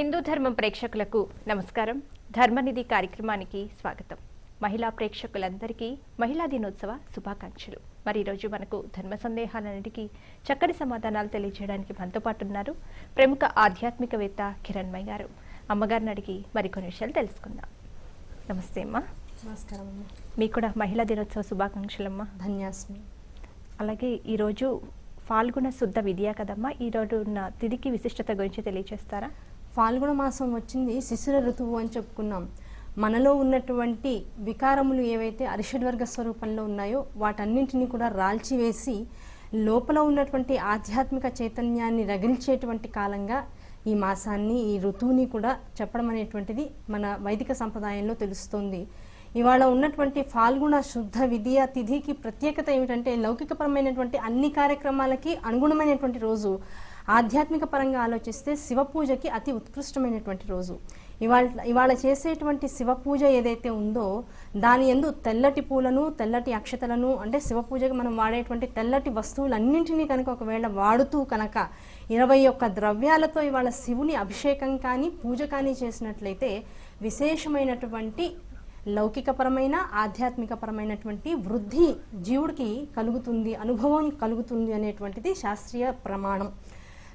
హిందూ ధర్మం ప్రేక్షకులకు నమస్కారం. ధర్మనిధి కార్యక్రమానికి స్వాగతం. మహిళా ప్రేక్షకులందరికీ మహిళా దినోత్సవ శుభాకాంక్షలు. మరి ఈరోజు మనకు ధర్మ సందేహాలన్నిటికీ చక్కటి సమాధానాలు తెలియజేయడానికి మనతో పాటు ఉన్నారు ప్రముఖ ఆధ్యాత్మికవేత్త కిరణ్మయ్య గారు. అమ్మగారిని అడిగి మరికొన్ని విషయాలు తెలుసుకుందాం. నమస్తే అమ్మా. నమస్కారం అమ్మ. మీకు కూడా మహిళా దినోత్సవ శుభాకాంక్షలమ్మా. ధన్యాస్మి. అలాగే ఈరోజు ఫాల్గుణ శుద్ధ విద్య కదమ్మా. ఈరోజు ఉన్న తిథికి విశిష్టత గురించి తెలియజేస్తారా? ఫాల్గుణ మాసం వచ్చింది శిశిర ఋతువు అని చెప్పుకున్నాం. మనలో ఉన్నటువంటి వికారములు ఏవైతే అరిషడ్వర్గ స్వరూపంలో ఉన్నాయో వాటన్నింటినీ కూడా రాల్చివేసి లోపల ఉన్నటువంటి ఆధ్యాత్మిక చైతన్యాన్ని రగిల్చేటువంటి కాలంగా ఈ మాసాన్ని ఈ ఋతువుని కూడా చెప్పడం అనేటువంటిది మన వైదిక సంప్రదాయంలో తెలుస్తోంది. ఇవాళ ఉన్నటువంటి ఫాల్గుణ శుద్ధ విద్య తిథికి ప్రత్యేకత ఏమిటంటే లౌకికపరమైనటువంటి అన్ని కార్యక్రమాలకి అనుగుణమైనటువంటి రోజు. ఆధ్యాత్మిక పరంగా ఆలోచిస్తే శివ పూజకి అతి ఉత్కృష్టమైనటువంటి రోజు. ఇవాళ ఇవాళ చేసేటువంటి శివ పూజ ఏదైతే ఉందో దాని ఎందు తెల్లటి పూలను తెల్లటి అక్షతలను అంటే శివ పూజకి మనం వాడేటువంటి తెల్లటి వస్తువులన్నింటినీ కనుక ఒకవేళ వాడుతూ కనుక ఇరవై ఒక్క ద్రవ్యాలతో ఇవాళ శివుని అభిషేకం కానీ పూజ కానీ చేసినట్లయితే విశేషమైనటువంటి లౌకికపరమైన ఆధ్యాత్మికపరమైనటువంటి వృద్ధి జీవుడికి కలుగుతుంది అనుభవం కలుగుతుంది అనేటువంటిది శాస్త్రీయ ప్రమాణం.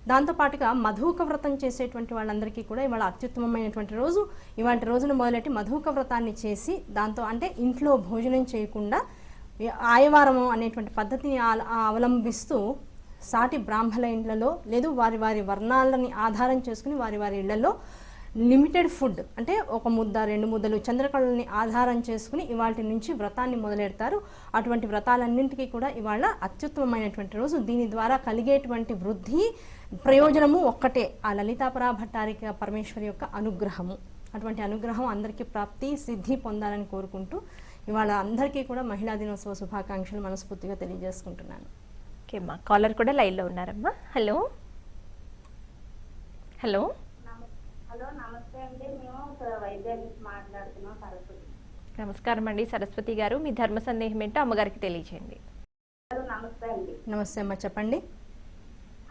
దాంతోపాటుగా మధుక వ్రతం చేసేటువంటి వాళ్ళందరికీ కూడా ఇవాళ అత్యుత్తమమైనటువంటి రోజు. ఇవాంటి రోజున మొదలెట్టి మధుక వ్రతాన్ని చేసి దాంతో అంటే ఇంట్లో భోజనం చేయకుండా ఆయవారము అనేటువంటి పద్ధతిని అవలంబిస్తూ సాటి బ్రాహ్మణ ఇండ్లలో లేదు వారి వారి వర్ణాలని ఆధారం చేసుకుని వారి వారి ఇళ్ళలో లిమిటెడ్ ఫుడ్ అంటే ఒక ముద్ద రెండు ముద్దలు చంద్రకళని ఆధారం చేసుకుని ఇవాటి నుంచి వ్రతాన్ని మొదలెడతారు. అటువంటి వ్రతాలన్నింటికీ కూడా ఇవాళ అత్యుత్తమమైనటువంటి రోజు. దీని ద్వారా కలిగేటువంటి వృద్ధి ప్రయోజనము ఒక్కటే ఆ లలితాపరా భట్టారిక పరమేశ్వరి యొక్క అనుగ్రహము. అటువంటి అనుగ్రహం అందరికీ ప్రాప్తి సిద్ధి పొందాలని కోరుకుంటూ ఇవాళ అందరికీ కూడా మహిళా దినోత్సవ శుభాకాంక్షలు మనస్ఫూర్తిగా తెలియజేసుకుంటున్నాను. ఓకే అమ్మా. కాలర్ కూడా లైన్లో ఉన్నారమ్మా. హలో. హలో. హలో నమస్తే అండి. మేము వైద్యం నుంచి మాట్లాడుతున్నాం సరస్వతి. నమస్కారం అండి. సరస్వతి గారు మీ ధర్మ సందేహం ఏంటో అమ్మగారికి తెలియజేయండి హలో నమస్తే అండి. నమస్తే అమ్మ చెప్పండి.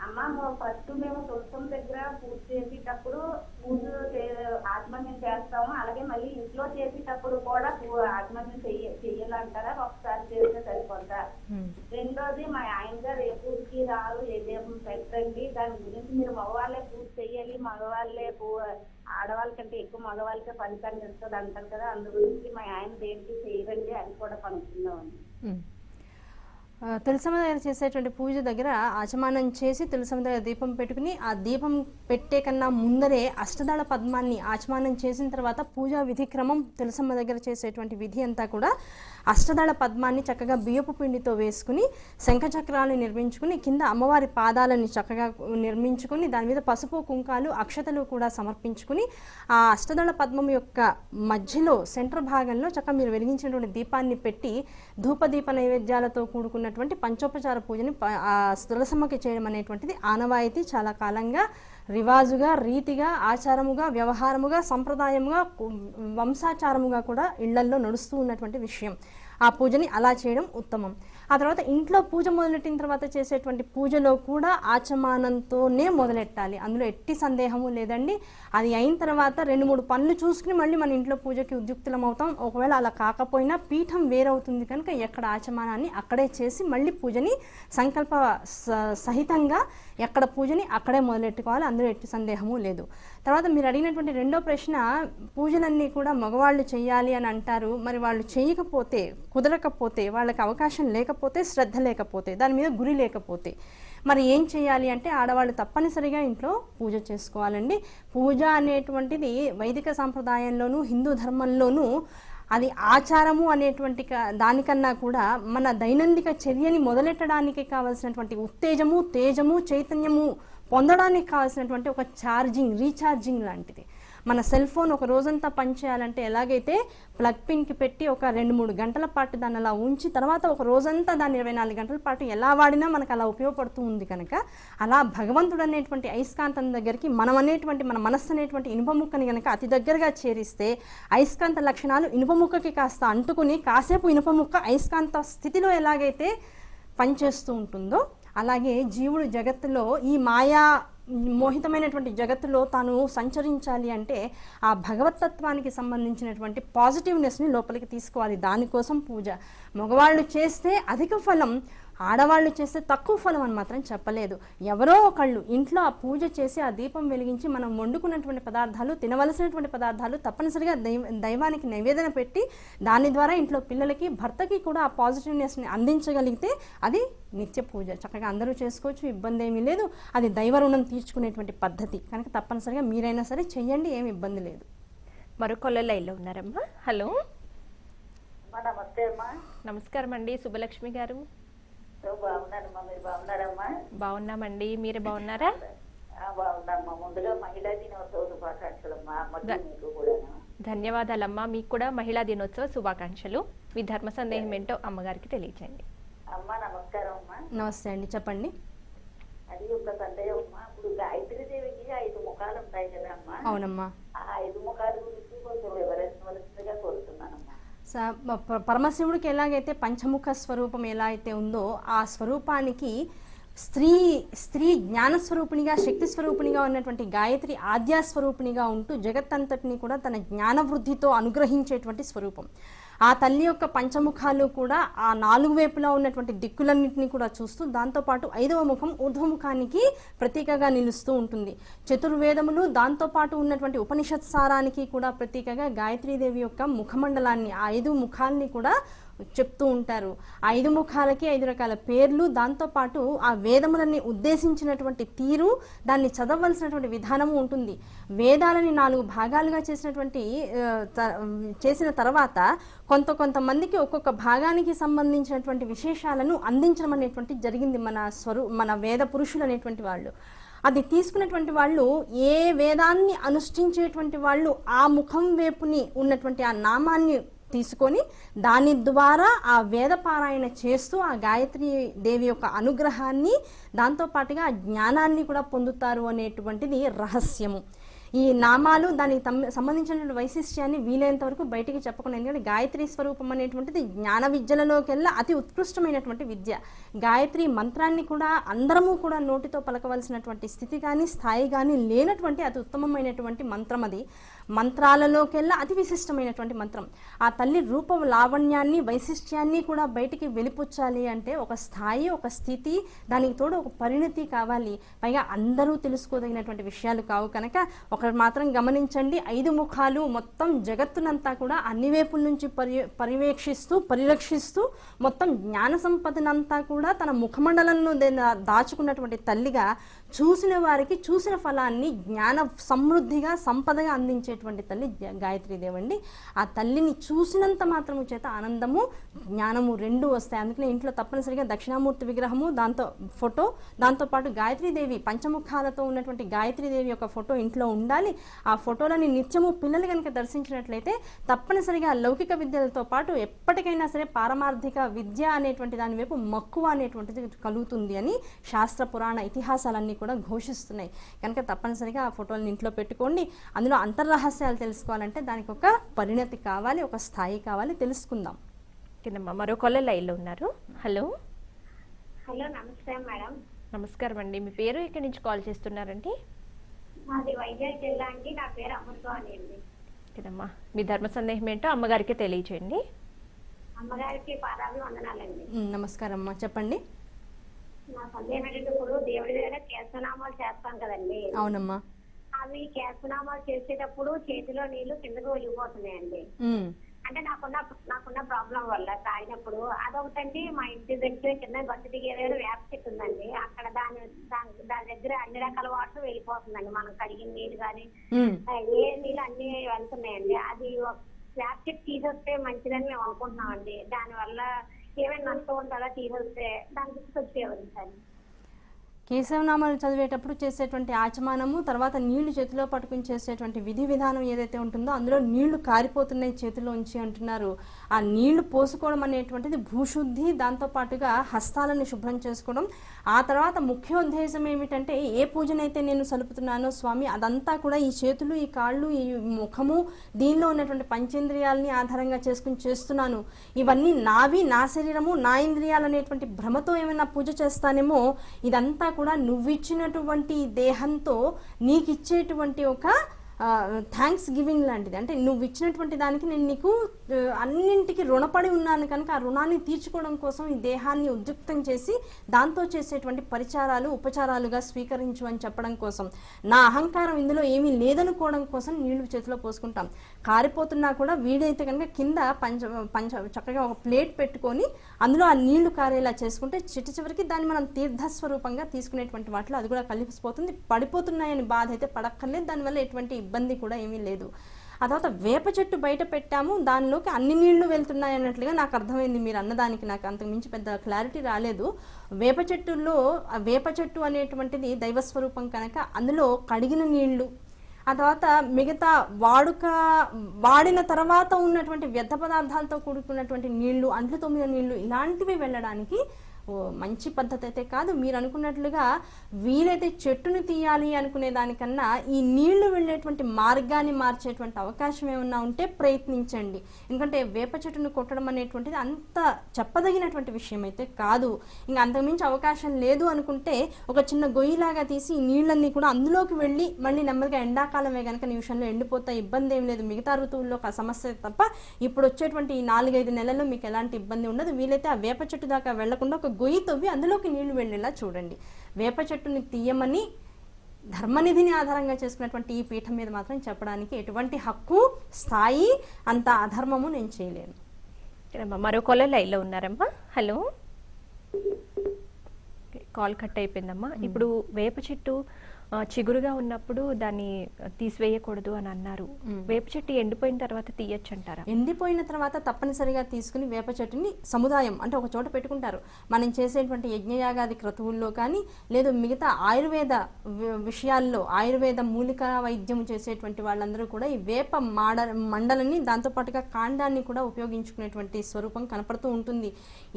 అమ్మ ఫస్ట్ మేము తులసం దగ్గర పూజ చేసేటప్పుడు పూజ ఆత్మహత్యం చేస్తాము. అలాగే మళ్ళీ ఇంట్లో చేసేటప్పుడు కూడా ఆత్మహత్యం చెయ్య చెయ్యాలంటారా? ఒకసారి చేస్తే సరిపోతా. రెండోది మా ఆయన గారు ఏ పూజకి రారు ఏ దీపం పెట్టండి దాని గురించి మీరు మగవాళ్ళే పూజ చెయ్యాలి. మగవాళ్ళే పూ ఆడవాళ్ళ కంటే ఎక్కువ మగవాళ్ళకే ఫలితాన్ని ఇస్తుంది అంటారు కదా. అందు గురించి మా ఆయన దేనికి చేయరండి అది కూడా. ఆ, తులసమ్మ దగ్గర చేసేటువంటి పూజ దగ్గర ఆచమానం చేసి తులసమ్మ దగ్గర దీపం పెట్టుకుని ఆ దీపం పెట్టే కన్నా ముందరే అష్టదళ పద్మాన్ని ఆచమానం చేసిన తర్వాత పూజా విధి క్రమం తులసమ్మ దగ్గర చేసేటువంటి విధి అంతా కూడా అష్టదళ పద్మాన్ని చక్కగా బియ్యపు పిండితో వేసుకుని శంఖచక్రాలు నిర్మించుకుని కింద అమ్మవారి పాదాలని చక్కగా నిర్మించుకుని దాని మీద పసుపు కుంకాలు అక్షతలు కూడా సమర్పించుకుని ఆ అష్టదళ పద్మం యొక్క మధ్యలో సెంటర్ భాగంలో చక్కగా మీరు వెలిగించినటువంటి దీపాన్ని పెట్టి ధూపదీప నైవేద్యాలతో కూడుకున్నటువంటి పంచోపచార పూజని తులసమ్మకి చేయడం అనేటువంటిది ఆనవాయితీ చాలా కాలంగా రివాజుగా రీతిగా ఆచారముగా వ్యవహారముగా సంప్రదాయముగా వంశాచారముగా కూడా ఇళ్ళల్లో నడుస్తూ ఉన్నటువంటి విషయం. ఆ పూజని అలా చేయడం ఉత్తమం. ఆ తర్వాత ఇంట్లో పూజ మొదలెట్టిన తర్వాత చేసేటువంటి పూజలో కూడా ఆచమానంతోనే మొదలెట్టాలి. అందులో ఎట్టి సందేహము లేదండి. అది అయిన తర్వాత రెండు మూడు పనులు చూసుకుని మళ్ళీ మన ఇంట్లో పూజకి ఉద్యుక్తులం అవుతాం ఒకవేళ అలా కాకపోయినా పీఠం వేరవుతుంది కనుక ఎక్కడ ఆచమానాన్ని అక్కడే చేసి మళ్ళీ పూజని సంకల్ప స- సహితంగా ఎక్కడ పూజని అక్కడే మొదలెట్టుకోవాలి అందులో ఎట్టి సందేహము లేదు. తర్వాత మీరు అడిగినటువంటి రెండో ప్రశ్న పూజలన్నీ కూడా మగవాళ్ళు చేయాలి అని అంటారు. మరి వాళ్ళు చేయకపోతే కుదరకపోతే వాళ్ళకి అవకాశం లేకపోతే శ్రద్ధ లేకపోతే దాని మీద గురి లేకపోతే మరి ఏం చేయాలి అంటే ఆడవాళ్ళు తప్పనిసరిగా ఇంట్లో పూజ చేసుకోవాలండి. పూజ అనేటువంటిది వైదిక సాంప్రదాయంలోనూ హిందూ ధర్మంలోనూ అది ఆచారము అనేటువంటి క- దానికన్నా కూడా మన దైనందిక చర్యని మొదలెట్టడానికి కావలసినటువంటి ఉత్తేజము తేజము చైతన్యము పొందడానికి కావాల్సినటువంటి ఒక ఛార్జింగ్ రీఛార్జింగ్ లాంటిది. మన సెల్ ఫోన్ ఒక రోజంతా పనిచేయాలంటే ఎలాగైతే ప్లగ్ పిన్కి పెట్టి ఒక రెండు మూడు గంటల పాటు దాన్ని అలా ఉంచి తర్వాత ఒక రోజంతా దాన్ని ఇరవై నాలుగు గంటల పాటు ఎలా వాడినా మనకు అలా ఉపయోగపడుతూ ఉంది కనుక అలా భగవంతుడు అనేటువంటి అయస్కాంతం దగ్గరికి మనం అనేటువంటి మన మనస్సు అనేటువంటి ఇనుప ముక్కని కనుక అతి దగ్గరగా చేరిస్తే అయస్కాంత లక్షణాలు ఇనుప ముక్కకి కాస్త అంటుకుని కాసేపు ఇనుప ముక్క అయస్కాంత స్థితిలో ఎలాగైతే పనిచేస్తూ ఉంటుందో అలాగే జీవుడు జగత్తులో ఈ మాయా మోహితమైనటువంటి జగత్తులో తాను సంచరించాలి అంటే ఆ భగవతత్వానికి సంబంధించినటువంటి పాజిటివ్నెస్ని లోపలికి తీసుకోవాలి. దానికోసం పూజ. మగవాళ్ళు చేస్తే అధిక ఫలం. ఆడవాళ్ళు చేస్తే తక్కువ ఫలం అని మాత్రం చెప్పలేదు. ఎవరో ఒకళ్ళు ఇంట్లో ఆ పూజ చేసి ఆ దీపం వెలిగించి మనం వండుకున్నటువంటి పదార్థాలు తినవలసినటువంటి పదార్థాలు తప్పనిసరిగా దైవ దైవానికి నైవేదన పెట్టి దాని ద్వారా ఇంట్లో పిల్లలకి భర్తకి కూడా ఆ పాజిటివ్నెస్ని అందించగలిగితే అది నిత్య పూజ. చక్కగా అందరూ చేసుకోవచ్చు ఇబ్బంది ఏమీ లేదు. అది దైవ రుణం తీర్చుకునేటువంటి పద్ధతి. కనుక తప్పనిసరిగా మీరైనా సరే చెయ్యండి ఏమి ఇబ్బంది లేదు. మరో కొల్ల లైన్లో ఉన్నారమ్మా. హలో. నమస్తే అమ్మా. నమస్కారం అండి శుభలక్ష్మి గారు. బాగున్నామండి. మీరు బాగున్నారా? ధన్యవాదాలమ్మా. మీకు కూడా మహిళా దినోత్సవ శుభాకాంక్షలు. మీ ధర్మ సందేహం ఏంటో అమ్మగారికి తెలియచేయండి. అమ్మ నమస్కారం అమ్మా. నమస్తే అండి. చెప్పండి. అది ఒక సందేహం అమ్మా. ఇప్పుడు గాయత్రి దేవికి ఐదు ముఖాలు ఉంటాయి కదా అమ్మా అవునమ్మా ఆ ఐదు ముఖాల గురించి కొంచెం వివరించవలసిందిగా కోరుతున్నానమ్మా స- ప- పరమశివుడికి ఎలాగైతే పంచముఖ స్వరూపం ఎలా అయితే ఉందో ఆ స్వరూపానికి స్త్రీ స్త్రీ జ్ఞానస్వరూపిణిగా శక్తి స్వరూపిణిగా ఉన్నటువంటి గాయత్రి ఆద్యా స్వరూపిణిగా ఉంటూ జగత్తంతటిని కూడా తన జ్ఞాన వృద్ధితో అనుగ్రహించేటువంటి స్వరూపం. ఆ తల్లి యొక్క పంచముఖాలు కూడా ఆ నాలుగు వైపులా ఉన్నటువంటి దిక్కులన్నింటినీ కూడా చూస్తూ దాంతోపాటు ఐదవ ముఖం ఊర్ధ్వముఖానికి ప్రతీకగా నిలుస్తూ ఉంటుంది. చతుర్వేదములు దాంతోపాటు ఉన్నటువంటి ఉపనిషత్ సారానికి కూడా ప్రతీకగా గాయత్రీదేవి యొక్క ముఖమండలాన్ని ఆ ఐదు ముఖాల్ని కూడా చెప్తూ ఉంటారు. ఐదు ముఖాలకి ఐదు రకాల పేర్లు. దాంతోపాటు ఆ వేదములని ఉద్దేశించినటువంటి తీరు దాన్ని చదవలసినటువంటి విధానము ఉంటుంది. వేదాలని నాలుగు భాగాలుగా చేసినటువంటి చేసిన తర్వాత కొంత కొంతమందికి ఒక్కొక్క భాగానికి సంబంధించినటువంటి విశేషాలను అందించడం అనేటువంటి జరిగింది మన స్వరూ మన వేద పురుషులు అనేటువంటి వాళ్ళు. అది తీసుకున్నటువంటి వాళ్ళు ఏ వేదాన్ని అనుష్ఠించేటువంటి వాళ్ళు ఆ ముఖం వైపుని ఉన్నటువంటి ఆ నామాన్ని తీసుకొని దాని ద్వారా ఆ వేద పారాయణ చేస్తూ ఆ గాయత్రి దేవి యొక్క అనుగ్రహాన్ని దాంతోపాటుగా ఆ జ్ఞానాన్ని కూడా పొందుతారు అనేటువంటిది రహస్యము. ఈ నామాలు దానికి తమ్- సంబంధించినటువంటి వైశిష్ట్యాన్ని వీలైనంత వరకు బయటికి చెప్పకుండా ఎందుకంటే గాయత్రి స్వరూపం అనేటువంటిది జ్ఞాన విద్యలలోకెల్లా అతి ఉత్కృష్టమైనటువంటి విద్య. గాయత్రి మంత్రాన్ని కూడా అందరము కూడా నోటితో పలకవలసినటువంటి స్థితి కానీ స్థాయి కానీ లేనటువంటి అతి ఉత్తమమైనటువంటి మంత్రం అది. మంత్రాలలోకెల్లా అతి విశిష్టమైనటువంటి మంత్రం. ఆ తల్లి రూప లావణ్యాన్ని వైశిష్ట్యాన్ని కూడా బయటికి వెలిపుచ్చాలి అంటే ఒక స్థాయి ఒక స్థితి దానికి తోడు ఒక పరిణతి కావాలి. పైగా అందరూ తెలుసుకోదగినటువంటి విషయాలు కావు కనుక ఒకటి మాత్రం గమనించండి. ఐదు ముఖాలు మొత్తం జగత్తునంతా కూడా అన్ని వైపుల నుంచి పరి పర్యవేక్షిస్తూ పరిరక్షిస్తూ మొత్తం జ్ఞాన సంపదనంతా కూడా తన ముఖమండలంలో దాచుకున్నటువంటి తల్లిగా చూసిన వారికి చూసిన ఫలాన్ని జ్ఞాన సమృద్ధిగా సంపదగా అందించేటువంటి తల్లి గాయత్రీదేవి అండి. ఆ తల్లిని చూసినంత మాత్రము చేత ఆనందము జ్ఞానము రెండు వస్తాయి. అందుకనే ఇంట్లో తప్పనిసరిగా దక్షిణామూర్తి విగ్రహము దాంతో ఫోటో దాంతోపాటు గాయత్రీదేవి పంచముఖాలతో ఉన్నటువంటి గాయత్రీదేవి యొక్క ఫోటో ఇంట్లో ఉండాలి. ఆ ఫోటోలని నిత్యము పిల్లలు కనుక దర్శించినట్లయితే తప్పనిసరిగా లౌకిక విద్యలతో పాటు ఎప్పటికైనా సరే పారమార్థిక విద్య అనేటువంటి దాని వైపు మక్కువ అనేటువంటిది కలుగుతుంది అని శాస్త్ర పురాణ ఇతిహాసాలన్నీ కూడా ఘోషిస్తున్నాయి. కనుక తప్పనిసరిగా ఆ ఫోటోలను ఇంట్లో పెట్టుకోండి. అందులో అంతర్రహస్యాలు తెలుసుకోవాలంటే దానికి ఒక పరిణతి కావాలి ఒక స్థాయి కావాలి. తెలుసుకుందాం. కిందమ్మ మరో కొల్ల లైన్లో ఉన్నారు. హలో హలో నమస్తే మేడం. నమస్కారం అండి. మీ పేరు ఎక్కడి నుంచి కాల్ చేస్తున్నారండి? మాది వైజాగ్ జిల్లా అండి. నా పేరు అమృతవాణి అండి. కిందమ్మ మీ ధర్మ సందేహం ఏంటో అమ్మగారికి తెలియచేయండి. అమ్మగారికి పాదాభి వందనాలండి నమస్కారం అమ్మా. చెప్పండి. నా సందేహం ఏంటంటే ఇప్పుడు దేవుడి దగ్గర కేశనామాలు చేస్తాం కదండి. అవునమ్మా. అవి కేశనామాలు చేసేటప్పుడు చేతిలో నీళ్ళు కిందకు వెళ్ళిపోతున్నాయండి. ఉమ్, అంటే నాకున్న నాకున్న ప్రాబ్లం వల్ల తాగినప్పుడు అదొకటండి మా ఇంటి దగ్గర కింద గట్టు దిగేవారు వేప చెట్టు ఉందండి. అక్కడ దాని దాని దాని దగ్గర అన్ని రకాల వాటర్ వెళ్ళిపోతుందండి. మనం కడిగిన నీళ్ళు కానీ ఉమ్. ఏ నీళ్ళు అన్ని వెళ్తున్నాయండి. అది ఒక వేప చెట్టు తీసేస్తే మంచిదని మేము అనుకుంటున్నామండి. దానివల్ల ఏమైనా నష్టం ఉంటుందా తీసేస్తే దాని గురించి కొంచెం వివరించండి కేశవనామాలు చదివేటప్పుడు చేసేటువంటి ఆచమానము తర్వాత నీళ్ళు చేతిలో పట్టుకుని చేసేటువంటి విధి విధానం ఏదైతే ఉంటుందో అందులో నీళ్ళు కారిపోతున్నాయి చేతిలోంచి అంటున్నారు. ఆ నీళ్ళు పోసుకోవడం అనేటువంటిది భూశుద్ధి దాంతోపాటుగా హస్తాలను శుభ్రం చేసుకోవడం. ఆ తర్వాత ముఖ్య ఉద్దేశం ఏమిటంటే ఏ పూజనైతే నేను సలుపుతున్నానో స్వామి అదంతా కూడా ఈ చేతులు ఈ కాళ్ళు ఈ ముఖము దీనిలో ఉన్నటువంటి పంచేంద్రియాలని ఆధారంగా చేసుకుని చేస్తున్నాను. ఇవన్నీ నావి నా శరీరము నా ఇంద్రియాలు అనేటువంటి భ్రమతో ఏమైనా పూజ చేస్తానేమో ఇదంతా కూడా నువ్వు ఇచ్చినటువంటి దేహంతో నీకు ఇచ్చేటువంటి ఒక థ్యాంక్స్ గివింగ్ లాంటిది. అంటే నువ్వు ఇచ్చినటువంటి దానికి నేను నీకు అన్నింటికి రుణపడి ఉన్నాను కనుక ఆ రుణాన్ని తీర్చుకోవడం కోసం ఈ దేహాన్ని ఉద్యుక్తం చేసి దాంతో చేసేటువంటి పరిచారాలు ఉపచారాలుగా స్వీకరించు అని చెప్పడం కోసం. నా అహంకారం ఇందులో ఏమీ లేదనుకోవడం కోసం నీళ్ళు చేతిలో పోసుకుంటాం. కారిపోతున్నా కూడా వీడైతే కనుక కింద పంచ పంచ చక్కగా ఒక ప్లేట్ పెట్టుకొని అందులో ఆ నీళ్ళు కారేలా చేసుకుంటే చిట్ట చివరికి దాన్ని మనం తీర్థస్వరూపంగా తీసుకునేటువంటి వాటిలో అది కూడా కలిసిపోతుంది. పడిపోతున్నాయని బాధ అయితే పడక్కర్లేదు. దానివల్ల ఎటువంటి ఇబ్బంది కూడా ఏమీ లేదు. ఆ తర్వాత వేప చెట్టు బయట పెట్టాము. దానిలోకి అన్ని నీళ్ళు వెళ్తున్నాయి అన్నట్లుగా నాకు అర్థమైంది. మీరు అన్నదానికి నాకు అంతకు మించి పెద్ద క్లారిటీ రాలేదు. వేప చెట్టులో ఆ వేప చెట్టు అనేటువంటిది దైవస్వరూపం కనుక అందులో కడిగిన నీళ్ళు ఆ తర్వాత మిగతా వాడుక వాడిన తర్వాత ఉన్నటువంటి వ్యర్థ పదార్థాలతో కూడుకున్నటువంటి నీళ్ళు అంట్లు తొమ్మిది నీళ్ళు ఇలాంటివి వెళ్ళడానికి మంచి పద్ధతి అయితే కాదు. మీరు అనుకున్నట్లుగా వీలైతే చెట్టును తీయాలి అనుకునే దానికన్నా ఈ నీళ్ళు వెళ్ళేటువంటి మార్గాన్ని మార్చేటువంటి అవకాశం ఏమన్నా ఉంటే ప్రయత్నించండి. ఎందుకంటే వేప చెట్టును కొట్టడం అనేటువంటిది అంత చెప్పదగినటువంటి విషయం అయితే కాదు. ఇంకా అంతకుమించి అవకాశం లేదు అనుకుంటే ఒక చిన్న గొయ్యిలాగా తీసి ఈ నీళ్ళన్నీ కూడా అందులోకి వెళ్ళి మళ్ళీ నెమ్మదిగా ఎండాకాలమే కనుక నిమిషంలో ఎండిపోతాయి ఇబ్బంది ఏం లేదు. మిగతా ఋతువుల్లో ఒక సమస్య తప్ప ఇప్పుడు వచ్చేటువంటి ఈ నాలుగైదు నెలల్లో మీకు ఎలాంటి ఇబ్బంది ఉండదు. వీలైతే ఆ వేప చెట్టు దాకా వెళ్ళకుండా ఒక గొయ్యి తవ్వి అందులోకి నీళ్ళు వెళ్ళేలా చూడండి. వేప చెట్టుని తీయమని ధర్మనిధిని ఆధారంగా చేసుకున్నటువంటి ఈ పీఠం మీద మాత్రం చెప్పడానికి ఎటువంటి హక్కు స్థాయి అంత అధర్మము నేను చేయలేను. అమ్మా మరో కాలర్ లైన్లో ఉన్నారమ్మా హలో? కాల్ కట్ అయిపోయిందమ్మా. ఇప్పుడు వేప చెట్టు చిగురుగా ఉన్నప్పుడు దాన్ని తీసివేయకూడదు అని అన్నారు. వేప చెట్టు ఎండిపోయిన తర్వాత తీయచ్చు అంటారా ఎండిపోయిన తర్వాత తప్పనిసరిగా తీసుకుని వేప చెట్టుని సముదాయం అంటే ఒక చోట పెట్టుకుంటారు. మనం చేసేటువంటి యజ్ఞయాగాది క్రతువుల్లో కానీ లేదు మిగతా ఆయుర్వేద విషయాల్లో ఆయుర్వేద మూలికా వైద్యం చేసేటువంటి వాళ్ళందరూ కూడా ఈ వేప మాడ మండలని దాంతోపాటుగా కాండాన్ని కూడా ఉపయోగించుకునేటువంటి స్వరూపం కనపడుతూ ఉంటుంది.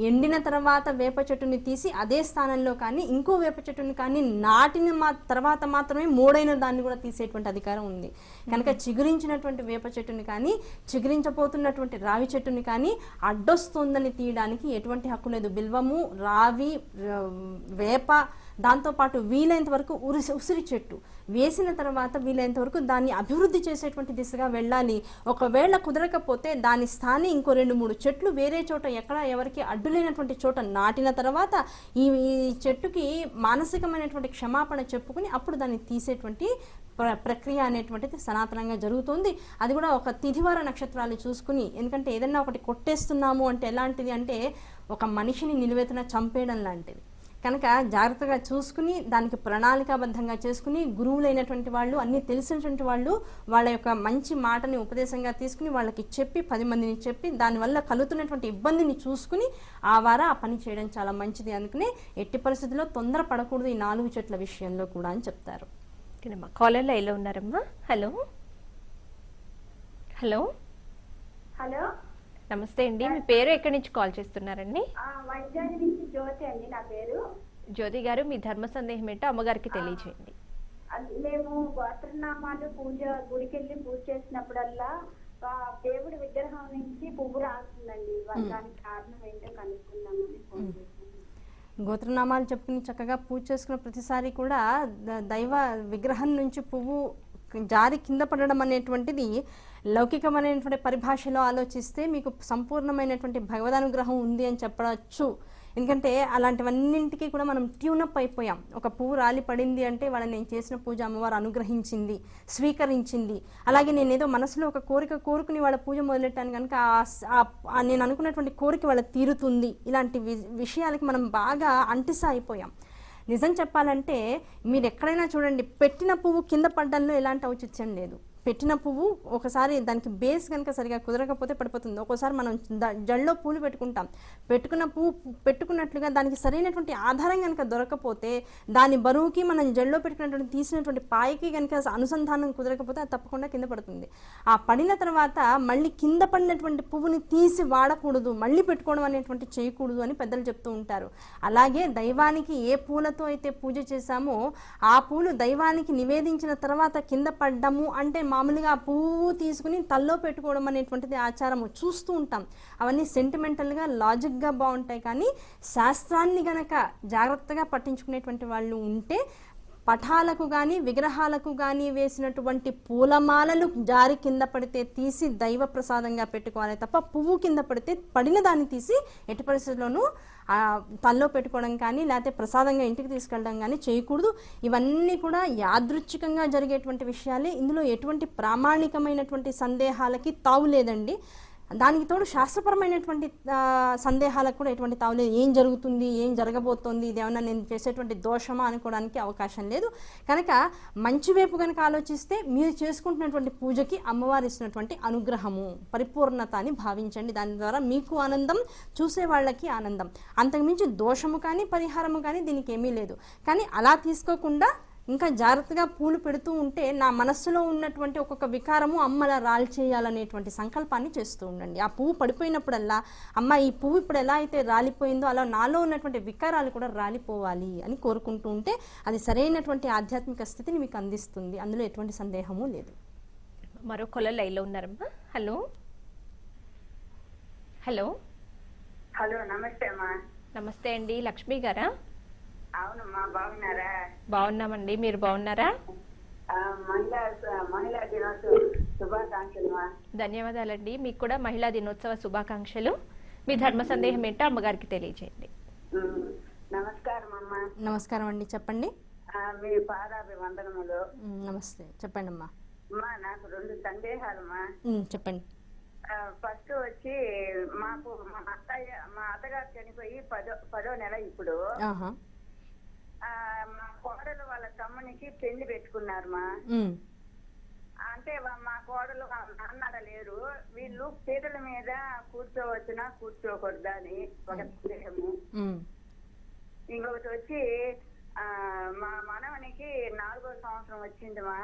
ఎండిన తర్వాత వేప చెట్టుని తీసి అదే స్థానంలో కానీ ఇంకో వేప చెట్టుని కానీ నాటిన మా తర్వాత మాత్రమే మూడైన దాన్ని కూడా తీసేటువంటి అధికారం ఉంది. కనుక చిగురించినటువంటి వేప చెట్టుని కానీ చిగురించబోతున్నటువంటి రావి చెట్టుని కానీ అడ్డొస్తుందని తీయడానికి ఎటువంటి హక్కు లేదు. బిల్వము రావి వేప దాంతోపాటు వీలైనంత వరకు ఉరిసి ఉసిరి చెట్టు. వేసిన తర్వాత వీలైనంత వరకు దాన్ని అభివృద్ధి చేసేటువంటి దిశగా వెళ్ళాలి. ఒకవేళ కుదరకపోతే దాని స్థాని ఇంకో రెండు మూడు చెట్లు వేరే చోట ఎక్కడ ఎవరికి అడ్డు లేనటువంటి చోట నాటిన తర్వాత ఈ చెట్టుకి మానసికమైనటువంటి క్షమాపణ చెప్పుకుని అప్పుడు దాన్ని తీసేటువంటి ప్ర ప్రక్రియ అనేటువంటిది సనాతనంగా జరుగుతుంది. అది కూడా ఒక తిథివార నక్షత్రాలు చూసుకుని ఎందుకంటే ఏదైనా ఒకటి కొట్టేస్తున్నాము అంటే ఎలాంటిది అంటే ఒక మనిషిని నిలువెత్తన చంపేయడం లాంటిది. కనుక జాగ్రత్తగా చూసుకుని దానికి ప్రణాళికాబద్ధంగా చేసుకుని గురువులైనటువంటి వాళ్ళు అన్నీ తెలిసినటువంటి వాళ్ళు వాళ్ళ యొక్క మంచి మాటని ఉపదేశంగా తీసుకుని వాళ్ళకి చెప్పి పది మందిని చెప్పి దానివల్ల కలుగుతున్నటువంటి ఇబ్బందిని చూసుకుని ఆ వార ఆ పని చేయడం చాలా మంచిది అందుకనే ఎట్టి పరిస్థితుల్లో తొందర పడకూడదు ఈ నాలుగు చెట్ల విషయంలో కూడా అని చెప్తారు. కాలర్ లైన్లో ఉన్నారమ్మా. హలో హలో హలో నమస్తే అండి. మీ పేరు ఎక్కడి నుంచి కాల్ చేస్తున్నారండి? వైజాగ్ నుంచి జ్యోతి అండి నా పేరు. జ్యోతి గారు మీ ధర్మ సందేహం ఏంటో అమ్మగారికి తెలియజేయండి మేము గోత్రనామాలు పూజ గుడికి వెళ్ళి పూజ చేసినప్పుడల్లా దేవుడి విగ్రహం నుంచి పువ్వు రాస్తుందండి. దానికి కారణం ఏంటో కనుక్కుందామని ఫోన్ చేశాను. గోత్రనామాలు చెప్పుకుని చక్కగా పూజ చేసుకున్న ప్రతిసారి కూడా దైవ విగ్రహం నుంచి పువ్వు జారి కింద పడడం అనేటువంటిది లౌకికమైనటువంటి పరిభాషలో ఆలోచిస్తే మీకు సంపూర్ణమైనటువంటి భగవదనుగ్రహం ఉంది అని చెప్పవచ్చు ఎందుకంటే అలాంటివన్నింటికి కూడా మనం ట్యూనప్ అయిపోయాం. ఒక పువ్వు రాలి పడింది అంటే వాళ్ళని నేను చేసిన పూజ అమ్మవారు అనుగ్రహించింది స్వీకరించింది. అలాగే నేను ఏదో మనసులో ఒక కోరిక కోరుకుని వాళ్ళ పూజ మొదలెట్టాను కనుక నేను అనుకున్నటువంటి కోరిక వాళ్ళ తీరుతుంది. ఇలాంటి వి- విషయాలకి మనం బాగా అంటిసా అయిపోయాం నిజం చెప్పాలంటే మీరు ఎక్కడైనా చూడండి పెట్టిన పువ్వు కింద పడ్డంలో ఎలాంటి ఔచిత్యం లేదు. పెట్టిన పువ్వు ఒకసారి దానికి బేస్ కనుక సరిగా కుదరకపోతే పడిపోతుంది. ఒక్కోసారి మనం ద- జల్లో పూలు పెట్టుకుంటాం. పెట్టుకున్న పువ్వు పెట్టుకున్నట్లుగా దానికి సరైనటువంటి ఆధారం కనుక దొరకపోతే దాని బరువుకి మనం జల్లో పెట్టుకున్నటువంటి తీసినటువంటి పాయకి కనుక అనుసంధానం కుదరకపోతే అది తప్పకుండా కింద పడుతుంది. ఆ పడిన తర్వాత మళ్ళీ కింద పడినటువంటి పువ్వుని తీసి వాడకూడదు. మళ్ళీ పెట్టుకోవడం అనేటువంటి చేయకూడదు అని పెద్దలు చెప్తూ ఉంటారు. అలాగే దైవానికి ఏ పూలతో అయితే పూజ చేశామో ఆ పూలు దైవానికి నివేదించిన తర్వాత కింద పడ్డము అంటే మామూలుగా ఆ పువ్వు తీసుకుని తల్లో పెట్టుకోవడం అనేటువంటిది ఆచారం చూస్తూ ఉంటాం. అవన్నీ సెంటిమెంటల్గా లాజిక్గా బాగుంటాయి. కానీ శాస్త్రాన్ని గనక జాగ్రత్తగా పట్టించుకునేటువంటి వాళ్ళు ఉంటే పఠాలకు కానీ విగ్రహాలకు కానీ వేసినటువంటి పూలమాలలు జారి కింద పడితే తీసి దైవ ప్రసాదంగా పెట్టుకోవాలి తప్ప పువ్వు కింద పడితే పడిన దాన్ని తీసి ఎట్టి పరిస్థితుల్లోనూ ఆ, తల్లో పెట్టుకోవడం కానీ లేకపోతే ప్రసాదంగా ఇంటికి తీసుకెళ్ళడం కానీ చేయకూడదు. ఇవన్నీ కూడా యాదృచ్ఛికంగా జరిగేటువంటి విషయాలే. ఇందులో ఎటువంటి ప్రామాణికమైనటువంటి సందేహాలకి తావు లేదండి. దానికి తోడు శాస్త్రపరమైనటువంటి సందేహాలకు కూడా ఎటువంటి తావులేదు ఏం జరుగుతుంది ఏం జరగబోతోంది ఇదేమన్నా నేను చేసేటువంటి దోషమా అనుకోవడానికి అవకాశం లేదు. కనుక మంచి వైపు కనుక ఆలోచిస్తే మీరు చేసుకుంటున్నటువంటి పూజకి అమ్మవారు ఇస్తున్నటువంటి అనుగ్రహము పరిపూర్ణత అని భావించండి. దాని ద్వారా మీకు ఆనందం చూసే వాళ్ళకి ఆనందం. అంతకుమించి దోషము కానీ పరిహారము కానీ దీనికి ఏమీ లేదు. కానీ అలా తీసుకోకుండా ఇంకా జాగ్రత్తగా పూలు పెడుతూ ఉంటే నా మనస్సులో ఉన్నటువంటి ఒక్కొక్క వికారము అమ్మలా రాల్చేయాలనేటువంటి సంకల్పాన్ని చేస్తూ ఉండండి. ఆ పువ్వు పడిపోయినప్పుడల్లా అమ్మ ఈ పువ్వు ఇప్పుడు ఎలా అయితే రాలిపోయిందో అలా నాలో ఉన్నటువంటి వికారాలు కూడా రాలిపోవాలి అని కోరుకుంటూ ఉంటే అది సరైనటువంటి ఆధ్యాత్మిక స్థితిని మీకు అందిస్తుంది. అందులో ఎటువంటి సందేహము లేదు. మరో కొల లైన్లో ఉన్నారమ్మా. హలో. హలో. హలో నమస్తే అమ్మా. నమస్తే అండి. లక్ష్మి గారా? అవునమ్మా బాగున్నారా? బాగున్నామండి మీరు బాగున్నారా? మహిళా మహిళా దినోత్సవ శుభాకాంక్షలు ధన్యవాదాలండి మీకు కూడా మహిళా దినోత్సవ శుభాకాంక్షలు. మీ ధర్మ సందేహం ఏంటో అమ్మగారికి తెలియజేయండి. నమస్కారం అమ్మా నమస్కారం అండి చెప్పండి. మీ పాదాభివందనములు. నమస్తే చెప్పండి అమ్మా అమ్మా నాకు రెండు సందేహాలమ్మా. ఉమ్, చెప్పండి. ఫస్ట్ వచ్చి మాకు మా అత్తయ్య మా అత్తగారు చనిపోయి పదో పదో నెల ఇప్పుడు. మా కోడలు వాళ్ళ తమ్మునికి పెళ్ళి పెట్టుకున్నారు మా. అంటే మా కోడలు మా నాన్న లేరు. వీళ్ళు పీటల మీద కూర్చోవచ్చునా కూర్చోకూడదా అని ఒక సందేహము ఇంకొకటి వచ్చి ఆ మా మనవనికి నాలుగో సంవత్సరం వచ్చిందమ్మా.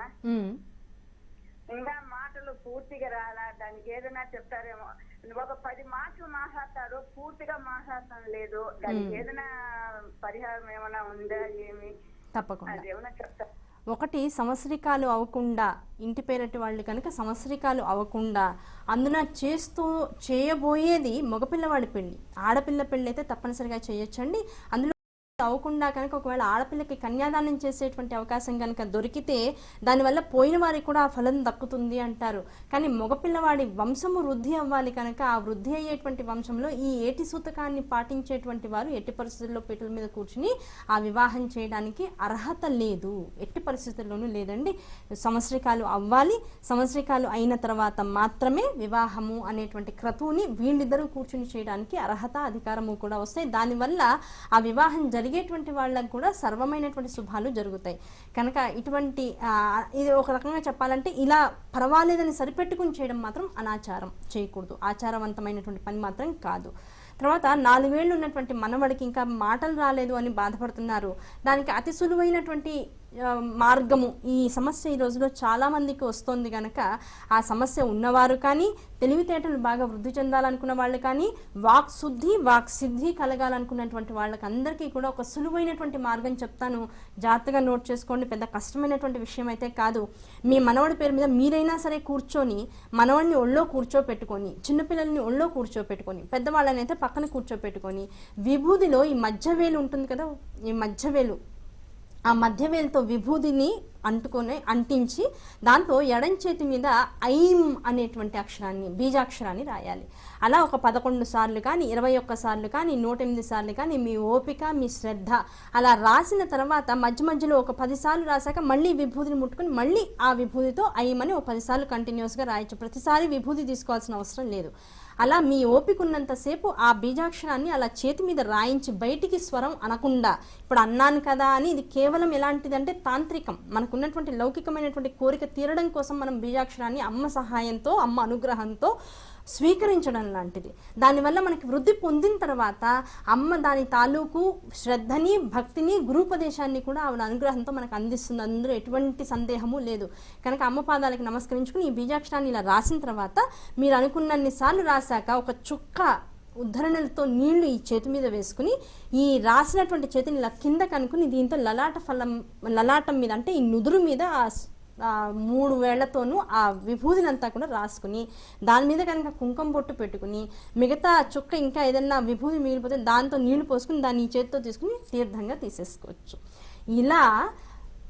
ఇంకా మాటలు పూర్తిగా రాలా? దానికి ఏదైనా చెప్తారేమో. ఒక పది మాటలు మాట్లాడతారు పూర్తిగా మాట్లాడటం లేదు. దానికి ఏదైనా పరిహారం ఏమైనా ఉందా ఏమి? తప్పకుండా. ఏమైనా చెప్తారు? ఒకటి సంవత్సరికాలు అవ్వకుండా ఇంటి పేరటి వాళ్ళు కనుక సంవత్సరికాలు అవ్వకుండా అందున చేస్తూ చేయబోయేది మగపిల్లవాడి పెళ్ళి. ఆడపిల్ల పెళ్ళి అయితే తప్పనిసరిగా చేయొచ్చండి. అందులో అవ్వకుండా కనుక ఒకవేళ ఆడపిల్లకి కన్యాదానం చేసేటువంటి అవకాశం కనుక దొరికితే దానివల్ల పోయిన వారికి కూడా ఆ ఫలం దక్కుతుంది అంటారు. కానీ మగపిల్లవాడి వంశము వృద్ధి అవ్వాలి కనుక ఆ వృద్ధి అయ్యేటువంటి వంశంలో ఈ ఏటి సూతకాన్ని పాటించేటువంటి వారు ఎట్టి పరిస్థితుల్లో పీటల మీద కూర్చుని ఆ వివాహం చేయడానికి అర్హత లేదు. ఎట్టి పరిస్థితుల్లోనూ లేదండి. సంవత్సరికాలు అవ్వాలి. సంవత్సరికాలు అయిన తర్వాత మాత్రమే వివాహము అనేటువంటి క్రతువుని వీళ్ళిద్దరూ కూర్చుని చేయడానికి అర్హత అధికారము కూడా వస్తాయి. దానివల్ల ఆ వివాహం జరిగి జరిగేటువంటి వాళ్ళకు కూడా సర్వమైనటువంటి శుభాలు జరుగుతాయి. కనుక ఇటువంటి ఇది ఒక రకంగా చెప్పాలంటే ఇలా పర్వాలేదని సరిపెట్టుకుని చేయడం మాత్రం అనాచారం చేయకూడదు. ఆచారవంతమైనటువంటి పని మాత్రం కాదు. తర్వాత నాలుగేళ్ళు ఉన్నటువంటి మనవడికి ఇంకా మాటలు రాలేదు అని బాధపడుతున్నారు. దానికి అతి సులువైనటువంటి మార్గము. ఈ సమస్య ఈ రోజులో చాలామందికి వస్తుంది కనుక ఆ సమస్య ఉన్నవారు కానీ తెలివితేటలు బాగా వృద్ధి చెందాలనుకున్న వాళ్ళు కానీ వాక్ శుద్ధి వాక్ సిద్ధి కలగాలనుకున్నటువంటి వాళ్ళకి అందరికీ కూడా ఒక సులువైనటువంటి మార్గం చెప్తాను. జాగ్రత్తగా నోట్ చేసుకోండి. పెద్ద కష్టమైనటువంటి విషయం అయితే కాదు. మీ మనవడి పేరు మీద మీరైనా సరే కూర్చొని మనవడిని ఒళ్ళో కూర్చోపెట్టుకొని చిన్నపిల్లల్ని ఒళ్ళో కూర్చోపెట్టుకొని పెద్దవాళ్ళని అయితే పక్కన కూర్చోపెట్టుకొని విభూదిలో ఈ మధ్యవేలు ఉంటుంది కదా ఈ మధ్యవేలు ఆ మధ్యవేలతో విభూదిని అంటుకొని అంటించి దాంతో ఎడం చేతి మీద ఐం అనేటువంటి అక్షరాన్ని బీజాక్షరాన్ని రాయాలి. అలా ఒక పదకొండు సార్లు కానీ ఇరవై ఒక్క సార్లు కానీ నూట ఎనిమిది సార్లు కానీ మీ ఓపిక మీ శ్రద్ధ అలా రాసిన తర్వాత మధ్య మధ్యలో ఒక పదిసార్లు రాశాక మళ్ళీ విభూదిని ముట్టుకుని మళ్ళీ ఆ విభూదితో ఐం అని ఒక పదిసార్లు కంటిన్యూస్గా రాయొచ్చు. ప్రతిసారి విభూది తీసుకోవాల్సిన అవసరం లేదు. అలా మీ ఓపిక ఉన్నంతసేపు ఆ బీజాక్షరాన్ని అలా చేతి మీద రాయించి బయటికి స్వరం అనకుండా ఇప్పుడు అన్నాను కదా అని ఇది కేవలం ఎలాంటిదంటే తాంత్రికం. మనకున్నటువంటి లౌకికమైనటువంటి కోరిక తీరడం కోసం మనం బీజాక్షరాన్ని అమ్మ సహాయంతో అమ్మ అనుగ్రహంతో స్వీకరించడం లాంటిది. దానివల్ల మనకి వృద్ధి పొందిన తర్వాత అమ్మ దాని తాలూకు శ్రద్ధని భక్తిని గురుపదేశాన్ని కూడా ఆవిడ అనుగ్రహంతో మనకు అందిస్తుంది. అందులో ఎటువంటి సందేహము లేదు. కనుక అమ్మ పాదాలకి నమస్కరించుకుని ఈ బీజాక్షరాన్ని ఇలా రాసిన తర్వాత మీరు అనుకున్నన్ని సార్లు రాశాక ఒక చుక్క ఉద్ధరణలతో నీళ్ళు ఈ చేతి మీద వేసుకుని ఈ రాసినటువంటి చేతిని ఇలా కింద కనుకుని దీంతో లలాట ఫలం లలాటం మీద అంటే ఈ నుదురు మీద ఆ, మూడు వేళ్ళతోనూ ఆ విభూతిని అంతా కూడా రాసుకుని దాని మీద కనుక కుంకుమ బొట్టు పెట్టుకుని మిగతా చుక్క ఇంకా ఏదైనా విభూతి మిగిలిపోతే దాంతో నీళ్ళు పోసుకుని దాన్ని ఈ చేతితో తీసుకుని తీర్థంగా తీసేసుకోవచ్చు. ఇలా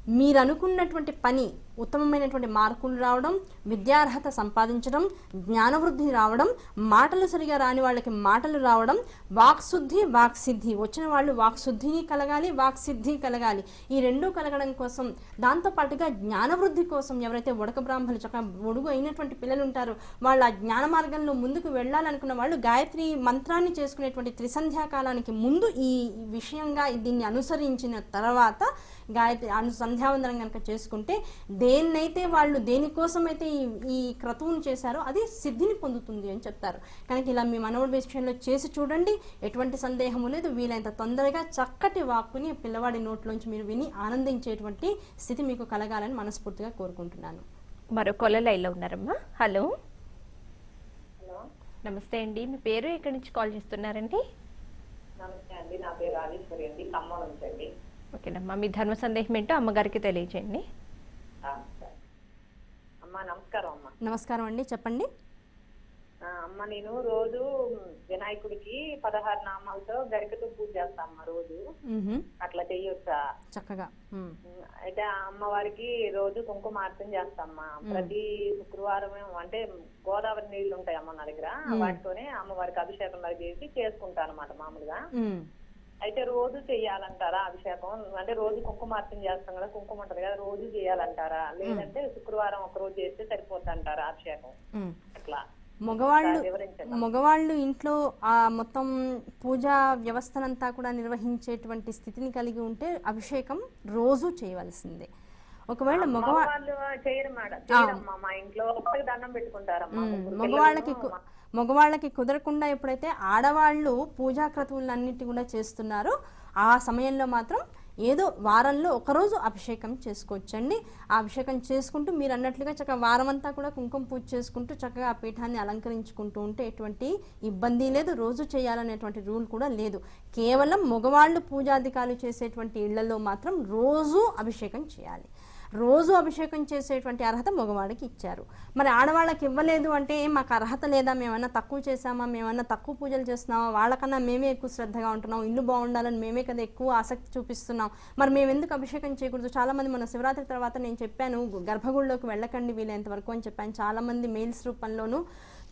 మీరు అనుకున్నటువంటి పని ఉత్తమమైనటువంటి మార్కులు రావడం విద్యార్హత సంపాదించడం జ్ఞానవృద్ధి రావడం మాటలు సరిగా రాని వాళ్ళకి మాటలు రావడం వాక్శుద్ధి వాక్సిద్ధి. వచ్చిన వాళ్ళు వాక్శుద్ధిని కలగాలి వాక్సిద్ధి కలగాలి. ఈ రెండూ కలగడం కోసం దాంతో పాటుగా జ్ఞానవృద్ధి కోసం ఎవరైతే ఉడక బ్రాహ్మణులు చక్క ఒడుగు అయినటువంటి పిల్లలు ఉంటారో వాళ్ళు ఆ జ్ఞాన మార్గంలో ముందుకు వెళ్ళాలనుకున్న వాళ్ళు గాయత్రి మంత్రాన్ని చేసుకునేటువంటి త్రిసంధ్యాకాలానికి ముందు ఈ విషయంగా దీన్ని అనుసరించిన తర్వాత గాయత్రి అను సంధ్యావందనం కనుక చేసుకుంటే దేన్నైతే వాళ్ళు దేనికోసమైతే ఈ ఈ క్రతువును చేశారో అది సిద్ధిని పొందుతుంది అని చెప్తారు. కనుక ఇలా మీ మనవుడి విషయంలో చేసి చూడండి. ఎటువంటి సందేహము లేదు. వీలైనంత తొందరగా చక్కటి వాక్కుని పిల్లవాడి నోట్లోంచి మీరు విని ఆనందించేటువంటి స్థితి మీకు కలగాలని మనస్ఫూర్తిగా కోరుకుంటున్నాను. మరో కొల లైన్లో ఉన్నారమ్మా. హలో. హలో. నమస్తే అండి. మీ పేరు ఎక్కడి నుంచి కాల్ చేస్తున్నారండి? నమస్తే అండి. నా పేరు రాజేశ్వరి అండి. ఖమ్మం నుంచి అండి. ఓకేనమ్మా మీ ధర్మ సందేహం ఏంటో అమ్మగారికి తెలియజేయండి. అమ్మా నమస్కారం అమ్మా. నమస్కారం అండి చెప్పండి. అమ్మ నేను రోజు వినాయకుడికి పదహారు నామాలతో గరికతో పూజ చేస్తా అమ్మ రోజు. అట్లా చెయ్యొచ్చా? చక్కగా. అయితే ఆ అమ్మవారికి రోజు కుంకుమార్చన చేస్తామ్మా ప్రతి శుక్రవారం అంటే గోదావరి నీళ్ళు ఉంటాయి అమ్మ నా దగ్గర. వాటితోనే అమ్మవారికి అభిషేకం లాగా చేసి చేసుకుంటాను అనమాట మామూలుగా. అయితే రోజు చెయ్యాలంటారా అభిషేకం? అంటే రోజు కుంకుమార్చన చేస్తాం కదా కుంకుమ ఉంటది కదా రోజు చేయాలంటారా? లేదంటే శుక్రవారం ఒక రోజు చేస్తే సరిపోతుంటారా అభిషేకం. అట్లా. మగవాళ్ళు మగవాళ్ళు ఇంట్లో ఆ మొత్తం పూజా వ్యవస్థనంతా కూడా నిర్వహించేటువంటి స్థితిని కలిగి ఉంటే అభిషేకం రోజు చేయవలసిందే. ఒకవేళ మగవా మా ఇంట్లో దండం పెట్టుకుంటారమ్మా మగవాళ్ళకి మగవాళ్ళకి కుదరకుండా ఎప్పుడైతే ఆడవాళ్ళు పూజా క్రతువులన్నిటి కూడా చేస్తున్నారో ఆ సమయంలో మాత్రం ఏదో వారంలో ఒకరోజు అభిషేకం చేసుకోవచ్చండి. ఆ అభిషేకం చేసుకుంటూ మీరు అన్నట్లుగా చక్కగా వారం అంతా కూడా కుంకుమ పూజ చేసుకుంటూ చక్కగా ఆ పీఠాన్ని అలంకరించుకుంటూ ఉంటే ఎటువంటి ఇబ్బంది లేదు రోజు చేయాలనేటువంటి రూల్ కూడా లేదు. కేవలం మగవాళ్ళు పూజాధికారులు చేసేటువంటి ఇళ్ళలో మాత్రం రోజు అభిషేకం చేయాలి. రోజు అభిషేకం చేసేటువంటి అర్హత మగవాడికి ఇచ్చారు. మరి ఆడవాళ్ళకి ఇవ్వలేదు అంటే మాకు అర్హత లేదా? మేమన్నా తక్కువ చేసామా మేమన్నా తక్కువ పూజలు చేస్తున్నామా? వాళ్ళకన్నా మేమే ఎక్కువ శ్రద్ధగా ఉంటున్నాం. ఇల్లు బాగుండాలని మేమే కదా ఎక్కువ ఆసక్తి చూపిస్తున్నాం. మరి మేము ఎందుకు అభిషేకం చేయకూడదు? చాలామంది మన శివరాత్రి తర్వాత నేను చెప్పాను గర్భగుడిలోకి వెళ్ళకండి వీలైనంత వరకు అని చెప్పాను. చాలామంది మెయిల్స్ రూపంలోనూ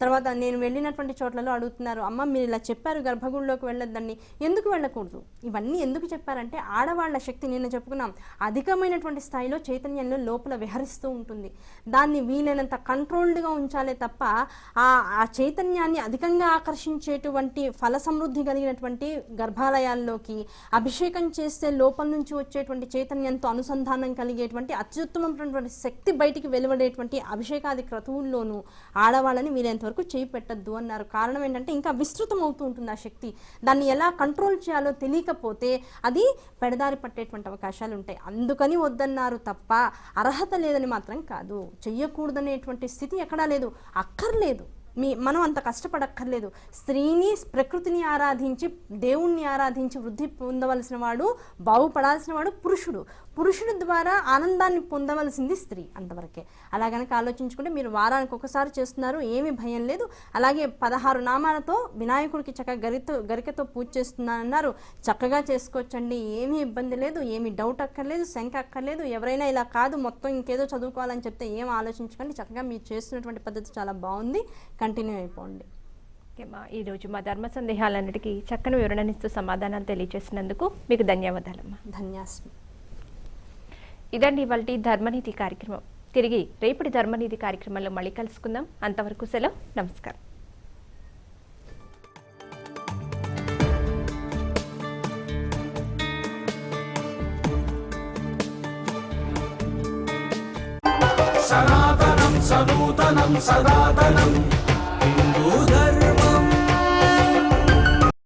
తర్వాత నేను వెళ్ళినటువంటి చోట్లలో అడుగుతున్నారు అమ్మ మీరు ఇలా చెప్పారు గర్భగుడిలోకి వెళ్ళొద్దని ఎందుకు వెళ్ళకూడదు? ఇవన్నీ ఎందుకు చెప్పారంటే ఆడవాళ్ళ శక్తి నిన్న చెప్పుకున్నాం. అధికమైనటువంటి స్థాయిలో చైతన్యంలో లోపల విహరిస్తూ ఉంటుంది. దాన్ని వీలైనంత కంట్రోల్డ్గా ఉంచాలే తప్ప ఆ చైతన్యాన్ని అధికంగా ఆకర్షించేటువంటి ఫల సమృద్ధి కలిగినటువంటి గర్భాలయాల్లోకి అభిషేకం చేస్తే లోపల నుంచి వచ్చేటువంటి చైతన్యంతో అనుసంధానం కలిగేటువంటి అత్యుత్తమమైనటువంటి శక్తి బయటికి వెలువడేటువంటి అభిషేకాది క్రతువుల్లోనూ ఆడవాళ్ళని వీలైనంత వరకు చేయి పెట్టద్దు అన్నారు. కారణం ఏంటంటే ఇంకా విస్తృతం అవుతూ ఉంటుంది ఆ శక్తి. దాన్ని ఎలా కంట్రోల్ చేయాలో తెలియకపోతే అది పెడదారి పట్టేటువంటి అవకాశాలు ఉంటాయి. అందుకని వద్దన్నారు తప్ప అర్హత లేదని మాత్రం కాదు. చెయ్యకూడదనేటువంటి స్థితి ఎక్కడా లేదు. అక్కర్లేదు. మీ మనం అంత కష్టపడక్కర్లేదు. స్త్రీని ప్రకృతిని ఆరాధించి దేవుణ్ణి ఆరాధించి వృద్ధి పొందవలసిన వాడు బాగుపడాల్సిన వాడు పురుషుడు. పురుషుడి ద్వారా ఆనందాన్ని పొందవలసింది స్త్రీ అంతవరకే. అలా గనక ఆలోచించుకుంటే మీరు వారానికి ఒకసారి చేస్తున్నారు ఏమీ భయం లేదు. అలాగే పదహారు నామాలతో వినాయకుడికి చక్కగా గరితో గరికతో పూజ చేస్తున్నానన్నారు. చక్కగా చేసుకోవచ్చండి ఏమీ ఇబ్బంది లేదు ఏమీ డౌట్ అక్కర్లేదు శంక అక్కర్లేదు. ఎవరైనా ఇలా కాదు మొత్తం ఇంకేదో చదువుకోవాలని చెప్తే ఏం ఆలోచించకండి. చక్కగా మీరు చేస్తున్నటువంటి పద్ధతి చాలా బాగుంది. కంటిన్యూ అయిపోండి. ఓకే మా ఈరోజు మా ధర్మ సందేహాలన్నిటికీ చక్కని వివరణనిస్తూ సమాధానాలు తెలియజేసినందుకు మీకు ధన్యవాదాలమ్మా ధన్యాస్మి. ఇదండి ఇవాళ ధర్మనీతి కార్యక్రమం తిరిగి రేపటి ధర్మనీతి కార్యక్రమంలో మళ్ళీ కలుసుకుందాం అంతవరకు సెలవు నమస్కారం सनातनं सनूतनं सदातनम्